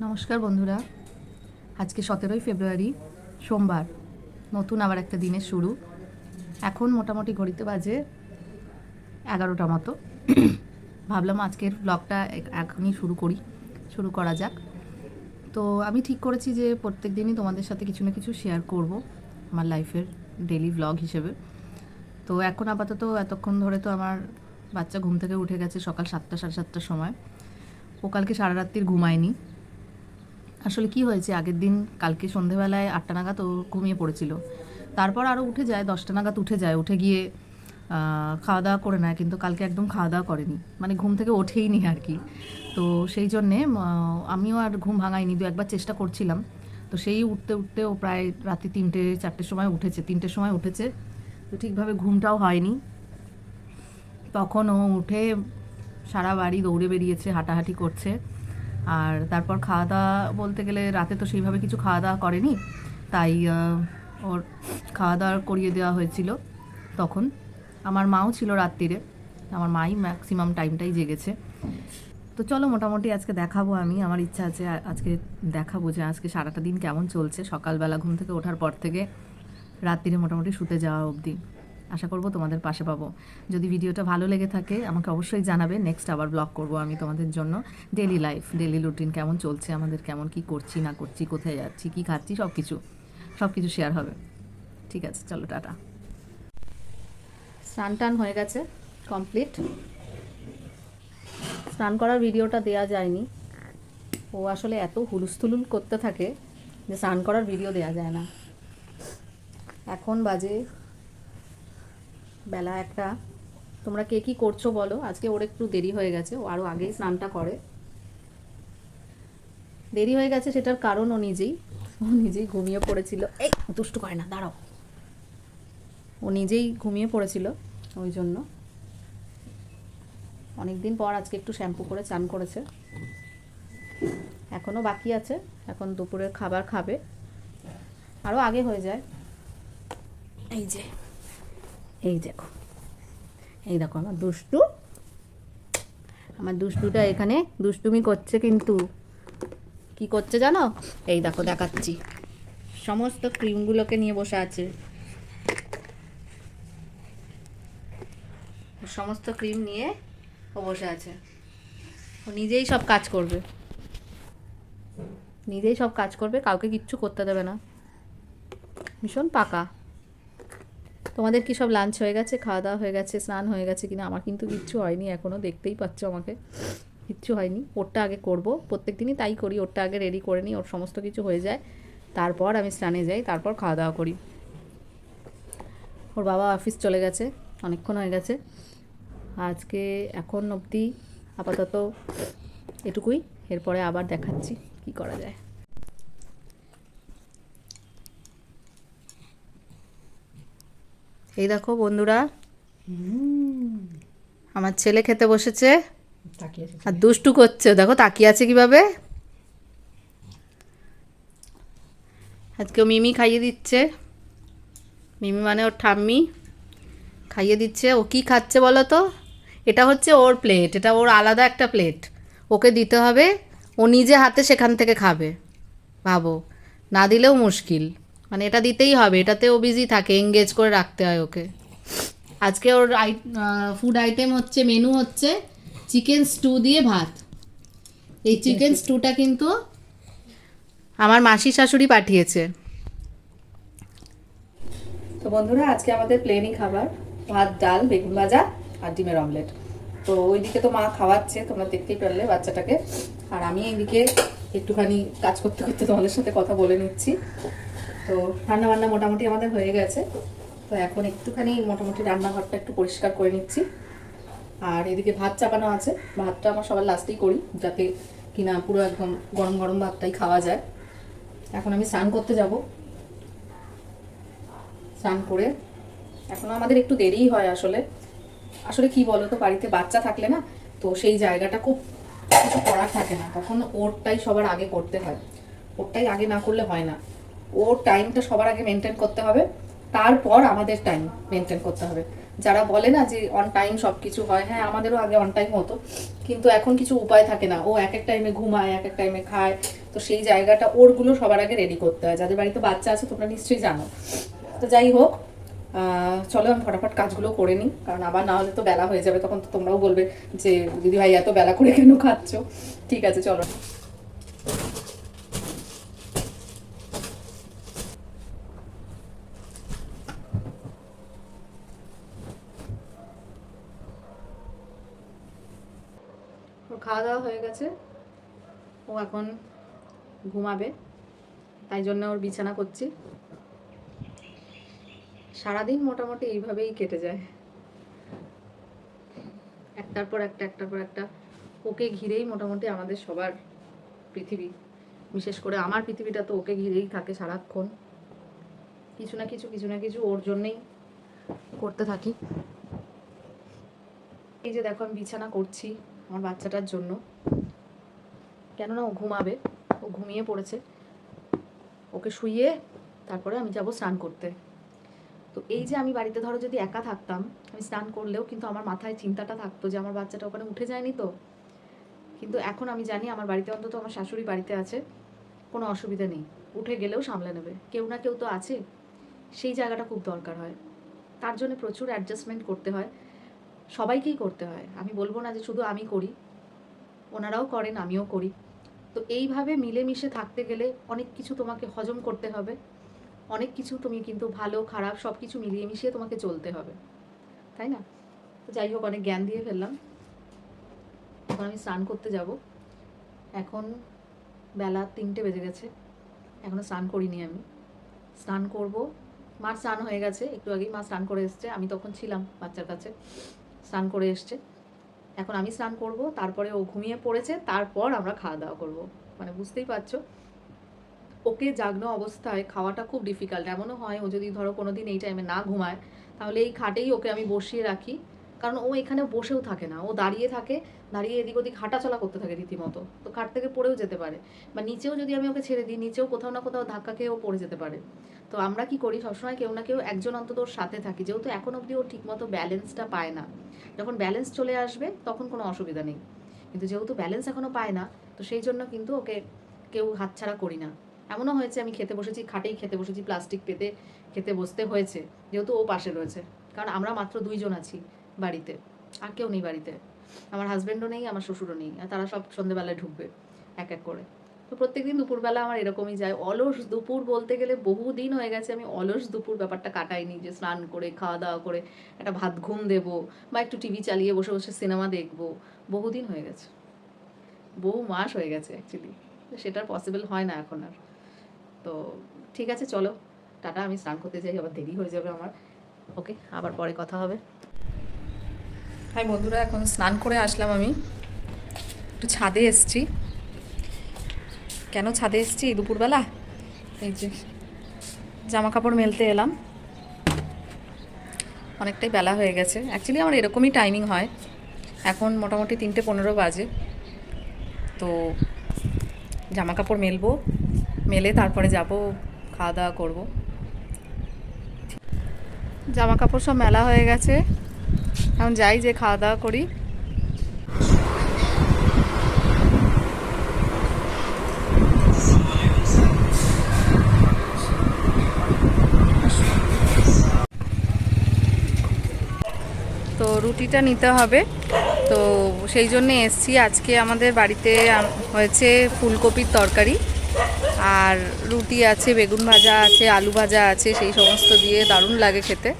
নমস্কার বন্ধুরা। আজকে সতেরোই ফেব্রুয়ারি, সোমবার। নতুন আবার একটা দিনের শুরু। এখন মোটামুটি ঘড়িতে বাজে এগারোটা মতো। ভাবলাম আজকের ব্লগটা এখনই শুরু করি, শুরু করা যাক। তো আমি ঠিক করেছি যে প্রত্যেক দিনই তোমাদের সাথে কিছু না কিছু শেয়ার করব আমার লাইফের ডেলি ব্লগ হিসেবে। তো এখন আপাতত এতক্ষণ ধরে তো আমার বাচ্চা ঘুম থেকে উঠে গেছে সকাল সাতটা, সাড়ে সাতটার সময়। ও কালকে সারা রাত্রির ঘুমায়নি। আসলে কি হয়েছে? আগের দিন কালকে সন্ধেবেলায় আটটা নাগাদ ও ঘুমিয়ে পড়েছিল। তারপর আরও উঠে যায়, দশটা নাগাদ উঠে যায়। উঠে গিয়ে খাওয়া দাওয়া করে নেয়, কিন্তু কালকে একদম খাওয়া দাওয়া করেনি। মানে ঘুম থেকে ওঠেই নি আর কি। তো সেই জন্যে আমিও আর ঘুম ভাঙাইনি। দু একবার চেষ্টা করছিলাম। তো সেই উঠতে উঠতে ও প্রায় রাতে তিনটে, চারটের সময় উঠেছে। তিনটের সময় উঠেছে। তো ঠিকভাবে ঘুমটাও হয়নি। তখন ও উঠে সারা বাড়ি দৌড়ে বেরিয়েছে, হাঁটাহাঁটি করছে। আর তারপর খাওয়া দাওয়া বলতে গেলে রাতে তো সেইভাবে কিছু খাওয়া দাওয়া করেনি। তাই ওর খাওয়া দাওয়া করিয়ে দেওয়া হয়েছিল তখন। আমার মাও ছিল রাত্রিরে আমার মাই ম্যাক্সিমাম টাইমটাই জেগেছে। তো চলো মোটামুটি আজকে দেখাবো আমি। আমার ইচ্ছা আছে আজকে দেখাবো যে আজকে সারাটা দিন কেমন চলছে। সকালবেলা ঘুম থেকে ওঠার পর থেকে রাত্রিরে মোটামুটি শুতে যাওয়া অবধি। আশা করব তোমাদের পাশে পাবো। যদি ভিডিওটা ভালো লেগে থাকে, আমাকে অবশ্যই জানাবে। নেক্সট আবার ব্লগ করব আমি তোমাদের জন্য। ডেলি লাইফ ডেলি রুটিন কেমন চলছে, আমাদের কেমন কি করছি, না করছি, কোথায় যাচ্ছি, কি খাচ্ছি সব কিছু সব কিছু শেয়ার হবে। ঠিক আছে, চলো, টাটা। স্নান টান হয়ে গেছে কমপ্লিট স্নান করার ভিডিওটা দেয়া যায়নি। ও আসলে এত হুলুস্থুলুল করতে থাকে যে স্নান করার ভিডিও দেয়া যায় না। এখন বাজে বেলা একটা। তোমরা কে কি করছ বলো? আজকে ওর একটু দেরি হয়ে গেছে, ও আরও আগেই স্নানটা করে। দেরি হয়ে গেছে সেটার কারণ ও নিজেই। ও নিজেই ঘুমিয়ে পড়েছিল। এই, দুষ্টু করে না, দাঁড়াও। ও নিজেই ঘুমিয়ে পড়েছিল ওই জন্য। অনেকদিন পর আজকে একটু শ্যাম্পু করে চান করেছে। এখনও বাকি আছে, এখন দুপুরের খাবার খাবে। আরও আগে হয়ে যায়। এই যে। এই দেখো। এই দেখো আমার দুষ্টু। আমার দুষ্টুটা এখানে দুষ্টুমি করছে কিন্তু। কি করছে জানো? এই দেখো দেখাচ্ছি। সমস্ত ক্রিমগুলোকে নিয়ে বসে আছে। সমস্ত ক্রিম নিয়ে ও বসে আছে। ও নিজেই সব কাজ করবে। নিজেই সব কাজ করবে, কাউকে কিচ্ছু করতে দেবে না। ভীষণ পাকা। তোমাদের কি সব লাঞ্চ হয়ে গেছে? খাওয়া দাওয়া হয়ে গেছে, স্নান হয়ে গেছে কিনা? আমার কিন্তু কিচ্ছু হয়নি এখনও দেখতেই পাচ্ছ আমাকে। কিচ্ছু হয়নি। ওরটা আগে করব প্রত্যেক দিনই তাই করি, ওরটা আগে রেডি করে নিই, ওর সমস্ত কিছু হয়ে যায়। তারপর আমি স্নানে যাই, তারপর খাওয়া দাওয়া করি। ওর বাবা অফিস চলে গেছে, অনেকক্ষণ হয়ে গেছে। আজকে এখন অবধি আপাতত এটুকুই, এরপরে আবার দেখাচ্ছি কি করা যায়। এই দেখো বন্ধুরা। আমার ছেলে খেতে বসেছে। আর দুষ্টু করছে। দেখো তাকিয়ে আছে কীভাবে? আজকে ও মিমি খাইয়ে দিচ্ছে। মিমি মানে ওর ঠাম্মি। খাইয়ে দিচ্ছে। ও কি খাচ্ছে বলো তো? এটা হচ্ছে ওর প্লেট এটা ওর আলাদা একটা প্লেট ওকে দিতে হবে। ও নিজে হাতে সেখান থেকে খাবে। ভাবো। না দিলেও মুশকিল। মানে এটা দিতেই হবে এটাতে ও বিজি থাকে এঙ্গেজ করে রাখতে হয় ওকে। আজকে ওর আই ফুড আইটেম হচ্ছে মেনু হচ্ছে চিকেন স্টু দিয়ে ভাত। এই চিকেন স্টুটা কিন্তু আমার মাসি শাশুড়ি পাঠিয়েছে। তো বন্ধুরা আজকে আমাদের প্লেনই খাবার ভাত ডাল বেগুন ভাজা আর ডিমের অমলেট তো ওইদিকে তো মা খাওয়াচ্ছে তোমরা দেখতেই পারলে বাচ্চাটাকে। আর আমি এইদিকে একটুখানি কাজ করতে করতে তোমাদের সাথে কথা বলে নিচ্ছি। তো রান্না বান্না মোটামুটি আমাদের হয়ে গেছে। তো এখন একটুখানি মোটামুটি রান্নাঘরটা একটু পরিষ্কার করে নিচ্ছি। আর এদিকে ভাত চাপানো আছে। ভাতটা আমার সবার লাস্টেই করি, যাতে কিনা পুরো একদম গরম গরম ভাতটাই খাওয়া যায়। এখন আমি স্নান করতে যাব। স্নান করে এখনও আমাদের একটু দেরিই হয় আসলে। আসলে কি বলো তো বাড়িতে বাচ্চা থাকলে না, তো সেই জায়গাটা খুব কিছু করার থাকে না। তখন ওরটাই সবার আগে করতে হয়। ওরটাই আগে না করলে হয় না। ওর টাইমটা সবার আগে মেনটেন করতে হবে। তারপর আমাদের টাইম মেনটেন করতে হবে। যারা বলে না যে অন টাইম সব কিছু হয় হ্যাঁ আমাদেরও আগে অন টাইম হতো। কিন্তু এখন কিছু উপায় থাকে না। ও এক এক টাইমে ঘুমায়, এক এক টাইমে খায়। তো সেই জায়গাটা ওরগুলো সবার আগে রেডি করতে হয়। যাদের বাড়িতে বাচ্চা আছে, তোমরা নিশ্চয়ই জানো। তো যাই হোক চলো আমি ফটাফট কাজগুলো করে নিই। কারণ আবার না হলে তো বেলা হয়ে যাবে। তখন তো তোমরাও বলবে যে দিদি ভাই এত বেলা করে কেন খাচ্ছ? ঠিক আছে, চলো ওর খাওয়া দাওয়া হয়ে গেছে ও এখন ঘুমাবে। তাই জন্য ওর বিছানা করছি। সারাদিন মোটামুটি এইভাবেই কেটে যায়। একটার পর একটা, একটার পর একটা। ওকে ঘিরেই মোটামুটি আমাদের সবার পৃথিবী। বিশেষ করে আমার পৃথিবীটা তো ওকে ঘিরেই থাকে সারাক্ষণ। কিছু না কিছু কিছু না কিছু ওর জন্যেই করতে থাকি। এই যে দেখো আমি বিছানা করছি আমার বাচ্চাটার জন্য। কেননা ও ঘুমাবে, ও ঘুমিয়ে পড়েছে। ওকে শুইয়ে তারপরে আমি যাব স্নান করতে। তো এই যে আমি বাড়িতে ধরো যদি একা থাকতাম, আমি স্নান করলেও কিন্তু আমার মাথায় চিন্তাটা থাকতো যে আমার বাচ্চাটা ওখানে উঠে যায়নি তো। কিন্তু এখন আমি জানি আমার বাড়িতে অন্তত আমার শাশুড়ি বাড়িতে আছে, কোনো অসুবিধা নেই। উঠে গেলেও সামলে নেবে। কেউ না কেউ তো আছে। সেই জায়গাটা খুব দরকার হয়। তার জন্য প্রচুর অ্যাডজাস্টমেন্ট করতে হয়। সবাইকেই করতে হয়। আমি বলব না যে শুধু আমি করি। ওনারাও করেন, আমিও করি। তো এইভাবে মিলেমিশে থাকতে গেলে অনেক কিছু তোমাকে হজম করতে হবে। অনেক কিছু তুমি কিন্তু ভালো, খারাপ সব কিছু মিলিয়ে মিশিয়ে তোমাকে চলতে হবে। তাই না? তো যাই হোক, অনেক জ্ঞান দিয়ে ফেললাম। এখন আমি স্নান করতে যাব। এখন বেলা তিনটে বেজে গেছে। এখনও স্নান করিনি আমি। স্নান করব। মার স্নান হয়ে গেছে। একটু আগেই মা স্নান করে এসছে। আমি তখন ছিলাম বাচ্চার কাছে। স্নান করে এসছে। এখন আমি স্নান করব, তারপরে ও ঘুমিয়ে পড়েছে, তারপর আমরা খাওয়া দাওয়া করব। মানে বুঝতেই পারছ? ওকে জাগনো অবস্থায় খাওয়াটা খুব ডিফিকাল্ট এমনও হয়, ও যদি ধরো কোনোদিন এই টাইমে না ঘুমায়, তাহলে এই খাটেই ওকে আমি বসিয়ে রাখি। কারণ ও এখানে বসেও থাকে না। ও দাঁড়িয়ে থাকে, দাঁড়িয়ে এদিক ওদিক হাঁটাচলা করতে থাকে রীতিমতো। তো খাট থেকে পড়েও যেতে পারে। বা নিচেও যদি আমি ওকে ছেড়ে দিই, নিচেও কোথাও না কোথাও ধাক্কা খেয়ে ও পড়ে যেতে পারে। তো আমরা কি করি সবসময়? কেউ না কেউ একজন অন্তত ওর সাথে থাকি। যেহেতু এখন অবধি ও ঠিকমতো ব্যালেন্সটা পায় না। যখন ব্যালেন্স চলে আসবে, তখন কোনো অসুবিধা নেই। কিন্তু যেহেতু ব্যালেন্স এখনও পায় না, তো সেই জন্য কিন্তু ওকে কেউ হাতছাড়া করি না। এমনও হয়েছে, আমি খেতে বসেছি, খাটেই খেতে বসেছি প্লাস্টিক পেতে খেতে বসতে হয়েছে, যেহেতু ও পাশে রয়েছে। কারণ আমরা মাত্র দুইজন আছি। বাড়িতে। আর কেউ নেই বাড়িতে। আমার হাজব্যান্ডও নেই, আমার শ্বশুরও নেই। আর তারা সব সন্ধেবেলায় ঢুকবে, এক এক করে। তো প্রত্যেকদিন দুপুরবেলা আমার এরকমই যায়। অলস দুপুর বলতে গেলে বহু দিন হয়ে গেছে আমি অলস দুপুর ব্যাপারটা কাটাইনি যে স্নান করে খাওয়া দাওয়া করে একটা ভাত ঘুম দেবো বা একটু টিভি চালিয়ে বসে বসে সিনেমা দেখব। বহুদিন হয়ে গেছে। বহু মাস হয়ে গেছে অ্যাকচুয়ালি সেটার পসিবল হয় না এখন আর। তো ঠিক আছে, চলো। টাটা, আমি স্নান করতে যাই, আবার দেরি হয়ে যাবে আমার। ওকে আবার পরে কথা হবে। হাই বন্ধুরা এখন স্নান করে আসলাম আমি। একটু ছাদে এসছি। কেন ছাদে এসছি? দুপুরবেলা? এই যে জামা কাপড় মেলতে এলাম। অনেকটাই বেলা হয়ে গেছে। অ্যাকচুয়ালি আমার এরকমই টাইমিং হয়। এখন মোটামুটি তিনটে পনেরো বাজে। তো জামা কাপড় মেলবো, মেলে তারপরে যাব, খাওয়া দাওয়া করব। জামা কাপড় সব মেলা হয়ে গেছে। এখন যাই, যে খাওয়া দাওয়া করি। তো রুটিটা নিতে হবে। তো সেই জন্য এসছি। আজকে আমাদের বাড়িতে হয়েছে ফুলকপির তরকারি। আর রুটি আছে, বেগুন ভাজা আছে, আলু ভাজা আছে, সেই সমস্ত দিয়ে দারুণ লাগে খেতে।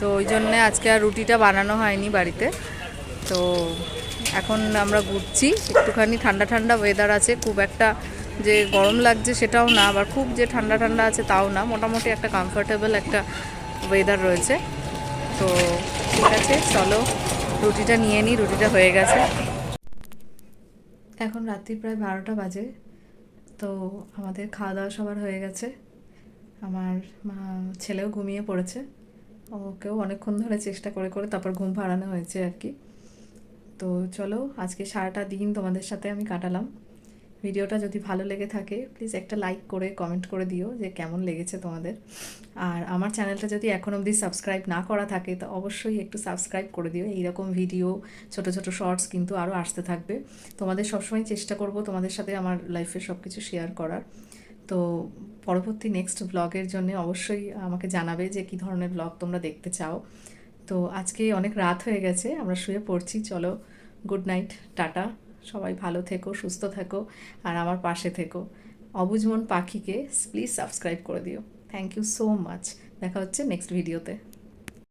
তো ওই জন্যে আজকে আর রুটিটা বানানো হয়নি বাড়িতে। তো এখন আমরা ঘুরছি, একটুখানি ঠান্ডা ঠান্ডা ওয়েদার আছে, খুব একটা যে গরম লাগছে সেটাও না, আবার খুব যে ঠান্ডা ঠান্ডা আছে তাও না, মোটামুটি একটা কমফোর্টেবল একটা ওয়েদার রয়েছে। তো ঠিক আছে, চলো রুটিটা নিয়ে নিই রুটিটা হয়ে গেছে। এখন রাত্রি প্রায় বারোটা বাজে, তো আমাদের খাওয়া দাওয়া সবার হয়ে গেছে। আমার মা- ছেলেও ঘুমিয়ে পড়েছে। ওকেও অনেকক্ষণ ধরে চেষ্টা করে করে তারপর ঘুম ভাড়ানো হয়েছে আর কি। তো চলো, আজকে সারাটা দিন তোমাদের সাথে আমি কাটালাম। ভিডিওটা যদি ভালো লেগে থাকে প্লিজ একটা লাইক করে কমেন্ট করে দিও যে কেমন লেগেছে তোমাদের। আর আমার চ্যানেলটা যদি এখন অবধি সাবস্ক্রাইব না করা থাকে, তো অবশ্যই একটু সাবস্ক্রাইব করে দিও। এইরকম ভিডিও ছোট ছোট শর্টস কিন্তু আরও আসতে থাকবে। তোমাদের সবসময় চেষ্টা করব তোমাদের সাথে আমার লাইফের সব কিছু শেয়ার করার। তো পরবর্তী নেক্সট ব্লগের জন্য অবশ্যই আমাকে জানাবে যে কী ধরনের ব্লগ তোমরা দেখতে চাও। তো আজকে অনেক রাত হয়ে গেছে, আমরা শুয়ে পড়ছি। চলো গুড নাইট টাটা। সবাই ভালো থেকো, সুস্থ থেকো, আর আমার পাশে থেকো। অবুজমন পাখিকে প্লিজ সাবস্ক্রাইব করে দিও। থ্যাংক ইউ সো মাচ দেখা হচ্ছে নেক্সট ভিডিওতে